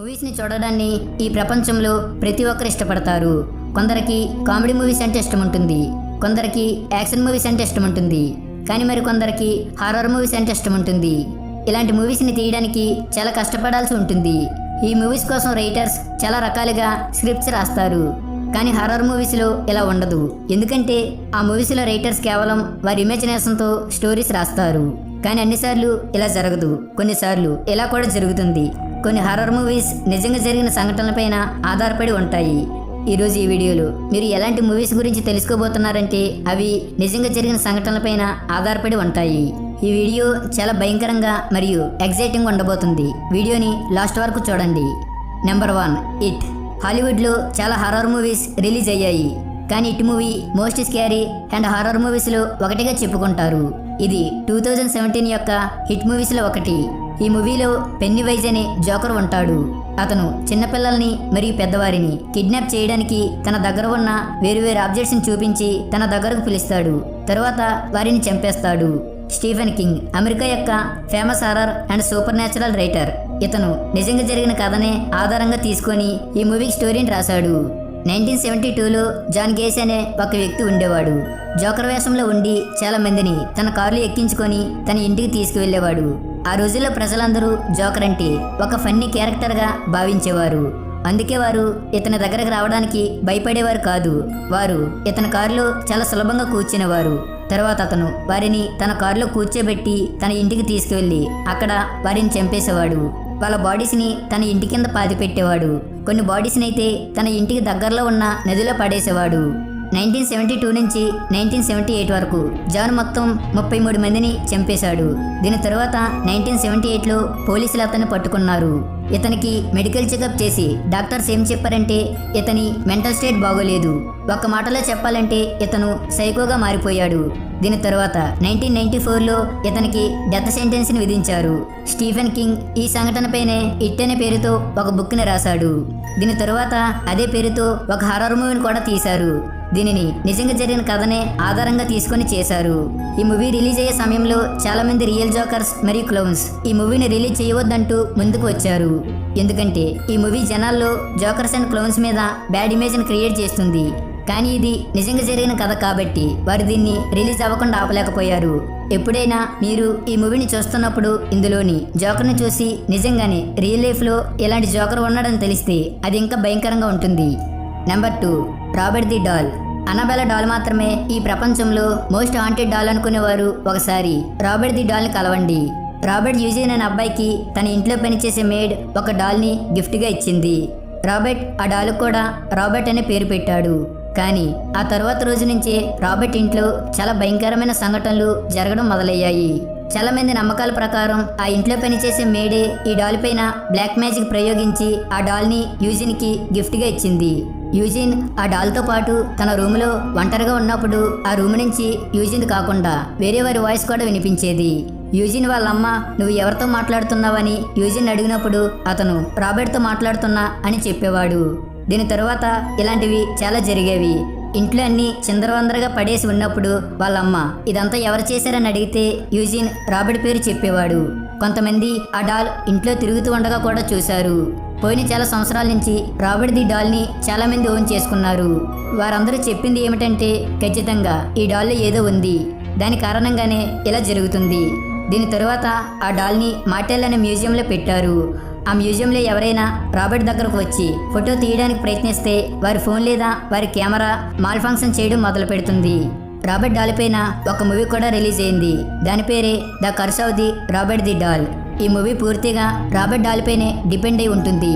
మూవీస్ని చూడడాన్ని ఈ ప్రపంచంలో ప్రతి ఒక్కరు ఇష్టపడతారు. కొందరికి కామెడీ మూవీస్ అంటే ఇష్టం ఉంటుంది కొందరికి యాక్షన్ మూవీస్ అంటే ఇష్టం ఉంటుంది కానీ మరి కొందరికి హారర్ మూవీస్ అంటే ఇష్టం ఉంటుంది ఇలాంటి మూవీస్ని తీయడానికి చాలా కష్టపడాల్సి ఉంటుంది. ఈ మూవీస్ కోసం రైటర్స్ చాలా రకాలుగా స్క్రిప్ట్స్ రాస్తారు. కానీ హర్రర్ మూవీస్లో ఇలా ఉండదు. ఎందుకంటే ఆ మూవీస్లో రైటర్స్ కేవలం వారి ఇమాజినేషన్తో స్టోరీస్ రాస్తారు. కానీ అన్నిసార్లు ఇలా జరగదు. కొన్నిసార్లు ఇలా కూడా జరుగుతుంది. కొన్ని హర్రర్ మూవీస్ నిజంగా జరిగిన సంఘటనలపైన ఆధారపడి ఉంటాయి. ఈరోజు ఈ వీడియోలో. మీరు ఎలాంటి మూవీస్ గురించి తెలుసుకోబోతున్నారంటే అవి నిజంగా జరిగిన సంఘటనలపైన ఆధారపడి ఉంటాయి. ఈ వీడియో చాలా భయంకరంగా మరియు ఎగ్జైటింగ్ ఉండబోతుంది. వీడియోని లాస్ట్ వరకు చూడండి. నెంబర్ వన్ ఇట్ హాలీవుడ్లో చాలా హారర్ మూవీస్ రిలీజ్ అయ్యాయి. కానీ It movie most scary and horror మూవీస్లో ఒకటిగా చెప్పుకుంటారు. ఇది టూ థౌజండ్ సెవెంటీన్ యొక్క హిట్ మూవీస్లో ఒకటి. ఈ మూవీలో పెన్ని వైజ్ అనే జోకర్ ఉంటాడు. అతను చిన్నపిల్లల్ని మరియు పెద్దవారిని కిడ్నాప్ చేయడానికి తన దగ్గర ఉన్న వేరువేరు ఆబ్జెక్ట్స్ని చూపించి తన దగ్గరకు పిలుస్తాడు. తరువాత వారిని చంపేస్తాడు. స్టీఫెన్ కింగ్ అమెరికా యొక్క famous horror and supernatural writer. ఇతను నిజంగా జరిగిన కథనే ఆధారంగా తీసుకొని ఈ మూవీకి స్టోరీని రాశాడు. నైన్టీన్ సెవెంటీ టూలో జాన్ గేస్ అనే ఒక వ్యక్తి ఉండేవాడు. జోకర్ వేషంలో ఉండి చాలా మందిని తన కారులో ఎక్కించుకొని తన ఇంటికి తీసుకువెళ్ళేవాడు. ఆ రోజుల్లో ప్రజలందరూ జోకర్ అంటే ఒక ఫన్నీ క్యారెక్టర్గా భావించేవారు. అందుకే వారు ఇతని దగ్గరకు రావడానికి భయపడేవారు కాదు. వారు ఇతని కారులో చాలా సులభంగా కూర్చునేవారు. తర్వాత అతను వారిని తన కారులో కూర్చోబెట్టి తన ఇంటికి తీసుకువెళ్ళి అక్కడ వారిని చంపేసేవాడు. వాళ్ళ బాడీస్ని తన ఇంటి కింద పాతిపెట్టేవాడు. కొన్ని బాడీస్ని అయితే తన ఇంటికి దగ్గరలో ఉన్న నదిలో పడేసేవాడు. నైన్టీన్ సెవెంటీ టూ నుంచి నైన్టీన్ సెవెంటీ ఎయిట్ వరకు జాన్ మొత్తం ముప్పై మూడు మందిని చంపేశాడు. దీని తరువాత నైన్టీన్ సెవెంటీ ఎయిట్లో పోలీసులు అతన్ని పట్టుకున్నారు. ఇతనికి మెడికల్ చెకప్ చేసి డాక్టర్స్ ఏం చెప్పారంటే ఇతని మెంటల్ స్టేట్ బాగోలేదు. ఒక్క మాటలో చెప్పాలంటే ఇతను సైకోగా మారిపోయాడు. దీని తరువాత నైన్టీన్ నైన్టీ ఫోర్లో ఇతనికి డెత్ సెంటెన్స్ని విధించారు. స్టీఫెన్ కింగ్ ఈ సంఘటనపైనే ఇట్ అనే పేరుతో ఒక బుక్ని రాశాడు. దీని తరువాత అదే పేరుతో ఒక హారర్ మూవీని కూడా తీశారు. దీనిని నిజంగా జరిగిన కథనే ఆధారంగా తీసుకొని చేశారు. ఈ మూవీ రిలీజ్ అయ్యే సమయంలో చాలా మంది రియల్ జోకర్స్ మరియు క్లౌన్స్ ఈ మూవీని రిలీజ్ చేయవద్దంటూ ముందుకు వచ్చారు. ఎందుకంటే ఈ మూవీ జనాల్లో జోకర్స్ అండ్ క్లౌన్స్ మీద బ్యాడ్ ఇమేజ్ని క్రియేట్ చేస్తుంది. కానీ ఇది నిజంగా జరిగిన కథ కాబట్టి వారు దీన్ని రిలీజ్ అవ్వకుండా ఆపలేకపోయారు. ఎప్పుడైనా మీరు ఈ మూవీని చూస్తున్నప్పుడు ఇందులోని జోకర్ని చూసి నిజంగానే రియల్ లైఫ్లో ఇలాంటి జోకర్ ఉన్నాడని తెలిస్తే అది ఇంకా భయంకరంగా ఉంటుంది. Number two. Robert the doll. Annabelle doll మాత్రమే ఈ ప్రపంచంలో మోస్ట్ హాంటెడ్ డాల్ అనుకునేవారు ఒకసారి. రాబర్ట్ ది డాల్ని కలవండి. రాబర్ట్ యూజిన్ అనే అబ్బాయికి తన ఇంట్లో పనిచేసే మేడ్ ఒక డాల్ని గిఫ్ట్గా ఇచ్చింది. రాబర్ట్ ఆ డాల్ కూడా రాబర్ట్ అనే పేరు పెట్టాడు. కానీ ఆ తర్వాత రోజు నుంచే రాబర్ట్ ఇంట్లో చాలా భయంకరమైన సంఘటనలు జరగడం మొదలయ్యాయి. చాలా మంది నమ్మకాల ప్రకారం ఆ ఇంట్లో పనిచేసే మేడే ఈ డాల్ పైన బ్లాక్ మ్యాజిక్ ప్రయోగించి ఆ డాల్ని యూజిన్కి గిఫ్ట్గా ఇచ్చింది. యూజిన్ ఆ డాల్తో పాటు తన రూమ్లో ఒంటరిగా ఉన్నప్పుడు ఆ రూమ్ నుంచి యూజిన్ కాకుండా వేరే వారి వాయిస్ కూడా వినిపించేది. యూజిన్ వాళ్ళమ్మ నువ్వు ఎవరితో మాట్లాడుతున్నావని యూజిన్ అడిగినప్పుడు అతను రాబర్ట్తో మాట్లాడుతున్నా అని చెప్పేవాడు. దీని తరువాత ఇలాంటివి చాలా జరిగేవి. ఇంట్లో అన్ని చిందరవందరగా పడేసి ఉన్నప్పుడు వాళ్ళమ్మ ఇదంతా ఎవరు చేశారని అడిగితే యూజిన్ రాబర్ట్ పేరు చెప్పేవాడు. కొంతమంది ఆ డాల్ ఇంట్లో తిరుగుతూ ఉండగా కూడా చూశారు. పోయిన చాలా సంవత్సరాల నుంచి రాబర్ట్ ది డాల్ని చాలా మంది ఓన్ చేసుకున్నారు. వారందరూ చెప్పింది ఏమిటంటే ఖచ్చితంగా ఈ డాల్లో ఏదో ఉంది. దాని కారణంగానే ఇలా జరుగుతుంది. దీని తరువాత ఆ డాల్ని మాటెల్ అనే మ్యూజియంలో పెట్టారు. ఆ మ్యూజియంలో ఎవరైనా రాబర్ట్ దగ్గరకు వచ్చి ఫోటో తీయడానికి ప్రయత్నిస్తే వారి ఫోన్ లేదా వారి కెమెరా మాల్ ఫంక్షన్ చేయడం మొదలు పెడుతుంది రాబర్ట్ డాల్ పైన ఒక మూవీ కూడా రిలీజ్ అయింది. దాని పేరే the curse of the Robert the doll. ఈ మూవీ పూర్తిగా రాబర్ట్ డాల్ పైనే డిపెండ్ అయి ఉంటుంది.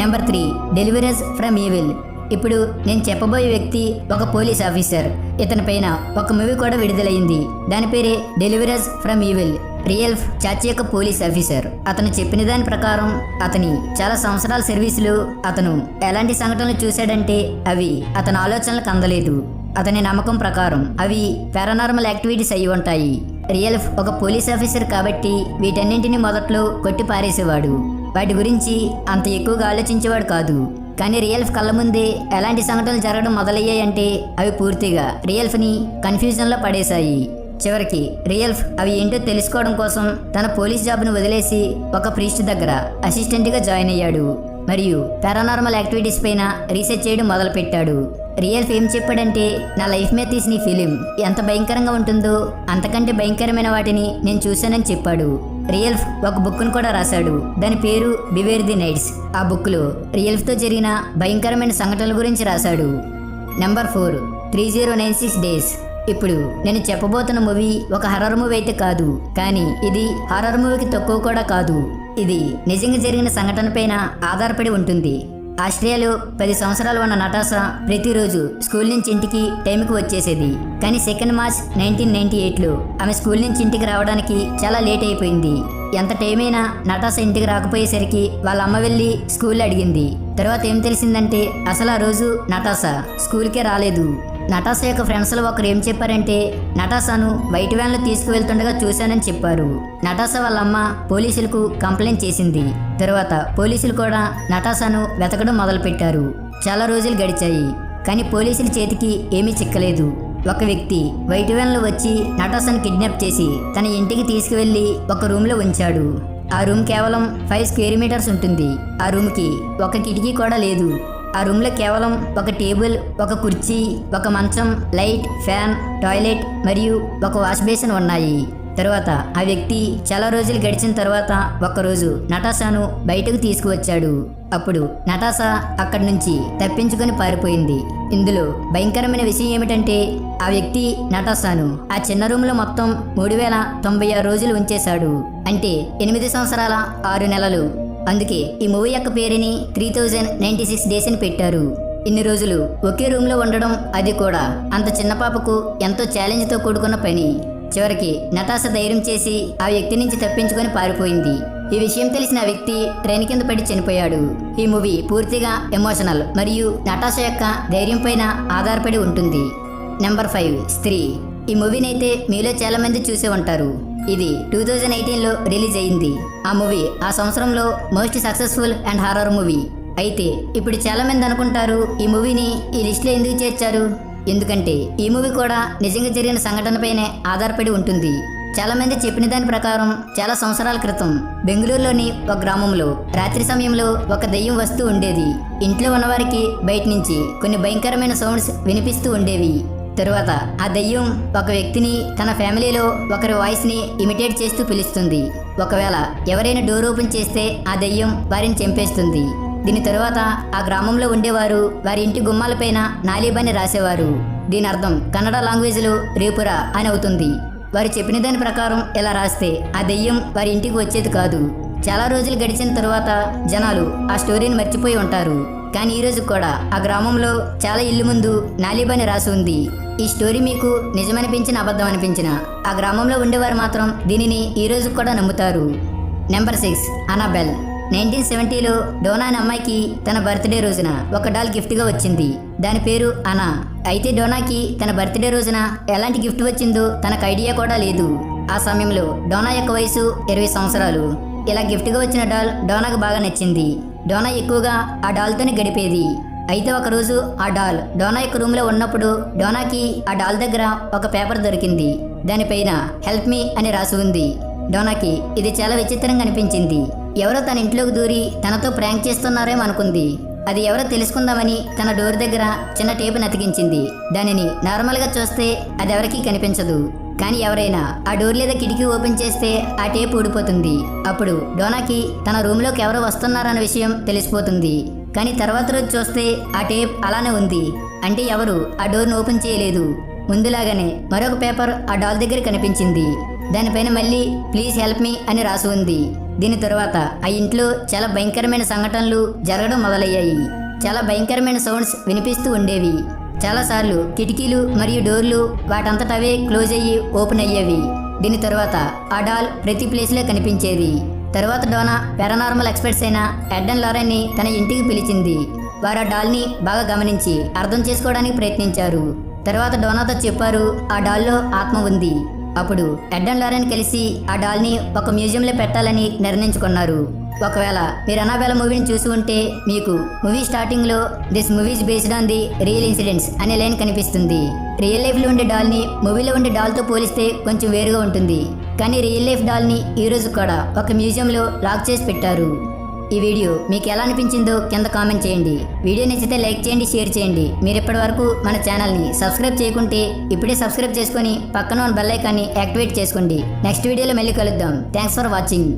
Number three deliveries from evil. ఇప్పుడు నేను చెప్పబోయే వ్యక్తి ఒక పోలీస్ ఆఫీసర్. ఇతని పైన ఒక మూవీ కూడా విడుదలైంది. దాని పేరే డెలివరీస్ ఫ్రమ్ ఈవిల్. రియల్ చాచి యొక్క పోలీస్ ఆఫీసర్. అతను చెప్పిన దాని ప్రకారం అతని చాలా సంవత్సరాల సర్వీసులు అతను ఎలాంటి సంఘటనలు చూశాడంటే అవి అతని ఆలోచనలకు అందలేదు. అతని నమ్మకం ప్రకారం అవి పారానార్మల్ యాక్టివిటీస్ అయి ఉంటాయి. రియల్ ఒక పోలీస్ ఆఫీసర్ కాబట్టి వీటన్నింటినీ మొదట్లో కొట్టి పారేసేవాడు. వాటి గురించి అంత ఎక్కువగా ఆలోచించేవాడు కాదు. కానీ రియల్ఫ్ కళ్ళ ముందే ఎలాంటి సంఘటనలు జరగడం మొదలయ్యాయంటే అవి పూర్తిగా రియల్ఫ్ని కన్ఫ్యూజన్లో పడేశాయి. చివరికి రియల్ఫ్ అవి ఏంటో తెలుసుకోవడం కోసం తన పోలీస్ జాబ్ను వదిలేసి ఒక ప్రీస్ట్ దగ్గర అసిస్టెంట్గా జాయిన్ అయ్యాడు. మరియు పారానార్మల్ యాక్టివిటీస్ పైన రీసెర్చ్ చేయడం మొదలుపెట్టాడు. రియల్ఫ్ ఏం చెప్పాడంటే నా లైఫ్ మీద తీసిన ఈ ఫిలిం ఎంత భయంకరంగా ఉంటుందో అంతకంటే భయంకరమైన వాటిని నేను చూశానని చెప్పాడు. రియల్ఫ్ ఒక బుక్ను కూడా రాశాడు. దాని పేరు బివేర్ ది నైట్స్. ఆ బుక్లో రియల్ఫ్తో జరిగిన భయంకరమైన సంఘటనల గురించి రాశాడు. Number four three zero nine six days. ఇప్పుడు నేను చెప్పబోతున్న మూవీ ఒక హర్రర్ మూవీ అయితే కాదు కానీ ఇది హర్రర్ మూవీకి తక్కువ కూడా కాదు. ఇది నిజంగా జరిగిన సంఘటన పైన ఆధారపడి ఉంటుంది. ఆస్ట్రేలియాలో పది సంవత్సరాలు ఉన్న నటాసా ప్రతిరోజు స్కూల్ నుంచి ఇంటికి టైంకి వచ్చేసేది. కానీ సెకండ్ మార్చ్ నైన్టీన్ నైన్టీ ఎయిట్లో ఆమె స్కూల్ నుంచి ఇంటికి రావడానికి చాలా లేట్ అయిపోయింది. ఎంత టైం అయినా నటాసా ఇంటికి రాకపోయేసరికి వాళ్ళ అమ్మ వెళ్ళి స్కూల్ అడిగింది. తర్వాత ఏం తెలిసిందంటే అసలు ఆ రోజు నటాసా స్కూల్కే రాలేదు. నటాసా యొక్క ఫ్రెండ్స్లో ఒకరు ఏం చెప్పారంటే నటాసాను వైట్ వ్యాన్లో తీసుకువెళ్తుండగా చూశానని చెప్పారు. నటాసా వాళ్ళ అమ్మ పోలీసులకు కంప్లైంట్ చేసింది. తర్వాత పోలీసులు కూడా నటాసాను వెతకడం మొదలుపెట్టారు. చాలా రోజులు గడిచాయి. కానీ పోలీసుల చేతికి ఏమీ చిక్కలేదు. ఒక వ్యక్తి వైట్ వ్యాన్లో వచ్చి నటాసాను కిడ్నాప్ చేసి తన ఇంటికి తీసుకువెళ్ళి ఒక రూమ్లో ఉంచాడు. ఆ రూమ్ కేవలం ఫైవ్ స్క్వేర్ మీటర్స్ ఉంటుంది. ఆ రూమ్కి ఒక కిటికీ కూడా లేదు. ఆ రూమ్లో కేవలం ఒక టేబుల్ ఒక కుర్చీ ఒక మంచం లైట్ ఫ్యాన్ టాయిలెట్ మరియు ఒక వాష్ బేసిన్ ఉన్నాయి. తరువాత ఆ వ్యక్తి చాలా రోజులు గడిచిన తర్వాత ఒక్కరోజు నటాసాను బయటకు తీసుకువచ్చాడు. అప్పుడు నటాసా అక్కడి నుంచి తప్పించుకొని పారిపోయింది. ఇందులో భయంకరమైన విషయం ఏమిటంటే ఆ వ్యక్తి నటాసాను ఆ చిన్న రూమ్లో మొత్తం మూడు వేల తొంభై ఆరు రోజులు ఉంచేశాడు. అంటే ఎనిమిది సంవత్సరాల ఆరు నెలలు. అందుకే ఈ మూవీ యొక్క పేరుని three thousand ninety six days అని పెట్టారు. ఇన్ని రోజులు ఒకే రూమ్లో ఉండడం అది కూడా అంత చిన్న పాపకు ఎంతో ఛాలెంజ్తో కూడుకున్న పని. చివరికి నటాస ధైర్యం చేసి ఆ వ్యక్తి నుంచి తప్పించుకొని పారిపోయింది. ఈ విషయం తెలిసిన వ్యక్తి ట్రైన్ కింద పడి చనిపోయాడు. ఈ మూవీ పూర్తిగా ఎమోషనల్ మరియు నటాస యొక్క ధైర్యం పైన ఆధారపడి ఉంటుంది. నెంబర్ ఫైవ్ స్త్రీ. ఈ మూవీని అయితే మీలో చాలా మంది చూసే ఉంటారు. ఇది టూ థౌజండ్ ఎయిటీన్లో రిలీజ్ అయింది. ఆ మూవీ ఆ సంవత్సరంలో most successful and horror movie. అయితే ఇప్పుడు చాలా మంది అనుకుంటారు ఈ మూవీని ఈ లిస్ట్లో ఎందుకు చేర్చారు? ఎందుకంటే ఈ మూవీ కూడా నిజంగా జరిగిన సంఘటనపైనే ఆధారపడి ఉంటుంది. చాలా మంది చెప్పిన దాని ప్రకారం చాలా సంవత్సరాల క్రితం బెంగళూరులోని ఒక గ్రామంలో రాత్రి సమయంలో ఒక దెయ్యం వస్తూ ఉండేది. ఇంట్లో ఉన్నవారికి బయట నుంచి కొన్ని భయంకరమైన సౌండ్స్ వినిపిస్తూ ఉండేవి. తరువాత ఆ దెయ్యం ఒక వ్యక్తిని తన ఫ్యామిలీలో ఒకరి వాయిస్ని ఇమిటేట్ చేస్తూ పిలుస్తుంది. ఒకవేళ ఎవరైనా డోర్ ఓపెన్ చేస్తే ఆ దెయ్యం వారిని చంపేస్తుంది. దీని తరువాత ఆ గ్రామంలో ఉండేవారు వారి ఇంటి గుమ్మాలపైన నాలీబాని రాసేవారు. దీని అర్థం కన్నడ లాంగ్వేజ్లో రేపురా అని అవుతుంది. వారు చెప్పిన దాని ప్రకారం ఇలా రాస్తే ఆ దెయ్యం వారి ఇంటికి వచ్చేది కాదు. చాలా రోజులు గడిచిన తరువాత జనాలు ఆ స్టోరీని మర్చిపోయి ఉంటారు. కానీ ఈ రోజు కూడా ఆ గ్రామంలో చాలా ఇల్లు ముందు నాలీబాని రాసి ఉంది. ఈ స్టోరీ మీకు నిజమనిపించిన అబద్ధం అనిపించిన ఆ గ్రామంలో ఉండేవారు మాత్రం దీనిని ఈ రోజు కూడా నమ్ముతారు. Number six Annabelle. నైన్టీన్ సెవెంటీలో డోనా అనే అమ్మాయికి తన బర్త్డే రోజున ఒక డాల్ గిఫ్ట్గా వచ్చింది. దాని పేరు అనా. అయితే డోనాకి తన బర్త్డే రోజున ఎలాంటి గిఫ్ట్ వచ్చిందో తనకు ఐడియా కూడా లేదు. ఆ సమయంలో డోనా యొక్క వయసు ఇరవై సంవత్సరాలు. ఇలా గిఫ్ట్గా వచ్చిన డాల్ డోనాకు బాగా నచ్చింది. డోనా ఎక్కువగా ఆ డాల్తోనే గడిపేది. అయితే ఒకరోజు ఆ డాల్ డోనా యొక్క రూమ్లో ఉన్నప్పుడు డోనాకి ఆ డాల్ దగ్గర ఒక పేపర్ దొరికింది. దానిపైన హెల్ప్ మీ అని రాసి ఉంది. డోనాకి ఇది చాలా విచిత్రంగా అనిపించింది. ఎవరో తన ఇంట్లోకి దూరి తనతో ప్రాంక్ చేస్తున్నారేమో అనుకుంది. అది ఎవరో తెలుసుకుందామని తన డోర్ దగ్గర చిన్న టేపును అతికించింది. దానిని నార్మల్గా చూస్తే అది ఎవరికీ కనిపించదు. కానీ ఎవరైనా ఆ డోర్ లేదా కిటికీ ఓపెన్ చేస్తే ఆ టేప్ ఊడిపోతుంది. అప్పుడు డోనాకి తన రూమ్లోకి ఎవరో వస్తున్నారన్న విషయం తెలిసిపోతుంది. కానీ తర్వాత రోజు చూస్తే ఆ టేప్ అలానే ఉంది. అంటే ఎవరు? ఆ డోర్ను ఓపెన్ చేయలేదు. ముందులాగానే మరొక పేపర్ ఆ డాల్ దగ్గర కనిపించింది. దానిపైన మళ్ళీ ప్లీజ్ హెల్ప్ మీ అని రాసి ఉంది. దీని తర్వాత ఆ ఇంట్లో చాలా భయంకరమైన సంఘటనలు జరగడం మొదలయ్యాయి. చాలా భయంకరమైన సౌండ్స్ వినిపిస్తూ ఉండేవి. చాలాసార్లు కిటికీలు మరియు డోర్లు వాటంతటవే క్లోజ్ అయ్యి ఓపెన్ అయ్యేవి. దీని తర్వాత ఆ డాల్ ప్రతి ప్లేస్లో కనిపించేది. తర్వాత డోనా పారానార్మల్ ఎక్స్పర్ట్స్ అయిన ఎడ్డన్ లారెన్ని తన ఇంటికి పిలిచింది. వారు ఆ డాల్ని బాగా గమనించి అర్థం చేసుకోవడానికి ప్రయత్నించారు. తర్వాత డోనాతో చెప్పారు ఆ డాల్లో ఆత్మ ఉంది. అప్పుడు ఎడ్డన్ లారెన్ కలిసి ఆ డాల్ని ఒక మ్యూజియంలో పెట్టాలని నిర్ణయించుకున్నారు. ఒకవేళ మీరు అనాబెల మూవీని చూసి ఉంటే మీకు మూవీ స్టార్టింగ్లో this movies based on the real incidents అనే లైన్ కనిపిస్తుంది. రియల్ లైఫ్లో ఉండే డాల్ని మూవీలో ఉండే డాల్తో పోలిస్తే కొంచెం వేరుగా ఉంటుంది. కానీ రియల్ లైఫ్ డాల్ని ఈ రోజు కూడా ఒక మ్యూజియంలో లాక్ చేసి పెట్టారు. ఈ వీడియో మీకు ఎలా అనిపించిందో కింద కామెంట్ చేయండి. వీడియో నచ్చితే లైక్ చేయండి షేర్ చేయండి. మీరు ఇప్పటి వరకు మన ఛానల్ని సబ్స్క్రైబ్ చేయకుంటే ఇప్పుడే సబ్స్క్రైబ్ చేసుకొని పక్కన ఉన్న బెల్ ఐకాన్ని యాక్టివేట్ చేసుకోండి. నెక్స్ట్ వీడియోలో మళ్ళీ కలుద్దాం. Thanks for watching.